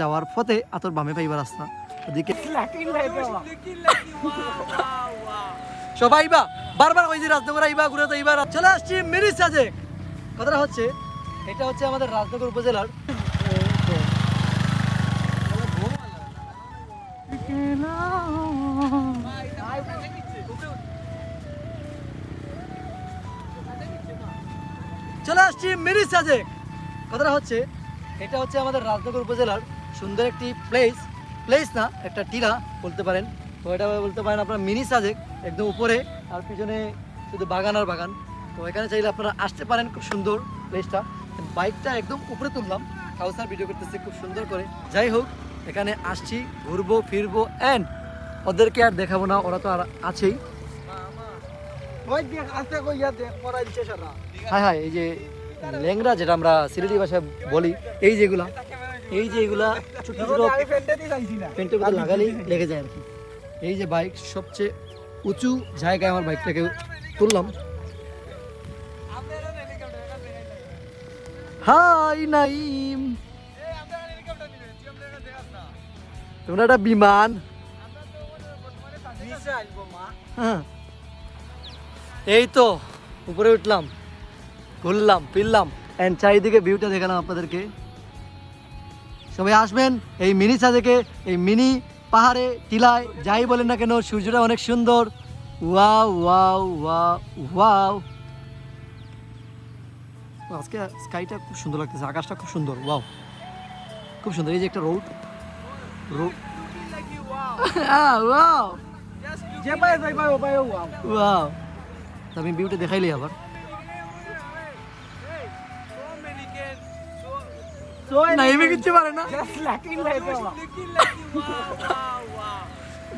যাওয়ার পথে আতর বামে পাইবার রাস্তা। ওদিকে সবাই আইবা বারবার কইছি রাজনগর আইবা, ঘুরে আইবা, চলে আসছি মিনি সাজে কথাটা হচ্ছে, এটা হচ্ছে আমাদের রাজনগর উপজেলার চলে আসছি মিনি সাজে কথাটা হচ্ছে, এটা হচ্ছে আমাদের রাজনগর উপজেলার সুন্দর একটি প্লেস প্লেস না, একটা টিলা বলতে পারেন। তো এটা বলতে পারেন আপনার মিনি সাজেক, একদম উপরে, আর পিছনে শুধু বাগান আর বাগান। তো এখানে চাইলে আপনারা আসতে পারেন, খুব সুন্দর প্লেসটা বাইকটা একদম উপরে তুললাম, কাউসার ভিডিও করতেছে, খুব সুন্দর করে। যাই হোক, এখানে আসছি, ঘুরবো, ফিরবো অ্যান্ড ওদেরকে আর দেখাবো না, ওরা তো আর আছেই। হ্যাঁ হ্যাঁ এই যে ল্যাংরা যেটা আমরা সিলেটি ভাষায় বলি, এই যেগুলা। এই যে এগুলা ছোট ছোট পেন্টের লাগালেই লেগে যায় আর কি। এই যে বাইক সবচেয়ে উঁচু জায়গায় আমার বাইকটাকে তুললাম। হাই নাইম। তোমরা একটা বিমান। হ্যাঁ। এই তো উপরে উঠলাম ঘুরলাম ফিরলাম। অ্যান্ড চারিদিকে ভিউটা দেখালাম আপনাদেরকে। সবাই আসবেন এই মিনি সাজেকে এই মিনি পাহাড়ে টিলায় যাই বলেন না কেন সূর্যটা অনেক সুন্দর। Wow wow wow wow. আজকে স্কাইটা খুব সুন্দর লাগতেছে আকাশটা খুব সুন্দর ওয়াও। খুব সুন্দর এই যে একটা রোড রোড ওয়াও। ওয়াও। আমি ভিউটা দেখাইলি আবার। নাইমে কিচ্ছু পারে না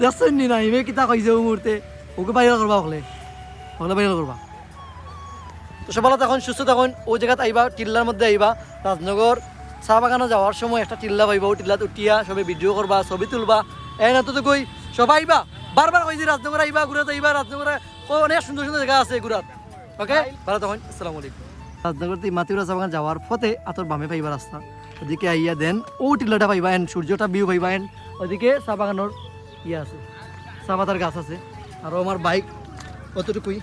দেখছেন নি নাইমে কিতা কইছে ও মুহূর্তে ওকে বাইরে করবা হলে হলে বাইরে করবা তো সবাই তখন সুস্থ তখন ও জায়গাতে আইবা টিল্লার মধ্যে আইবা রাজনগর চা বাগানে যাওয়ার সময় একটা টিল্লা পাইবা ও টিল্লাত উঠিয়া সবাই ভিডিও করবা ছবি তুলবা এই না তো তো কই সবাই আইবা বারবার কইছি রাজনগর আইবা ঘুরাতে আইবা রাজনগরে অনেক সুন্দর সুন্দর জায়গা আছে ঘুরাত ওকে ভালো তখন আসসালামু আলাইকুম রাজনগর থেকে মাতিউরা চা বাগান যাওয়ার পথে আতর বামে পাইবা রাস্তা। ওদিকে আইয়া দেন, ও টিলাটা পাইবা এন সূর্যটা ভিউ পাইবা এন ওদিকে চা বাগানোর ইয়ে আছে, চা পাতার গাছ আছে। আর আমার বাইক, অতটুকুই।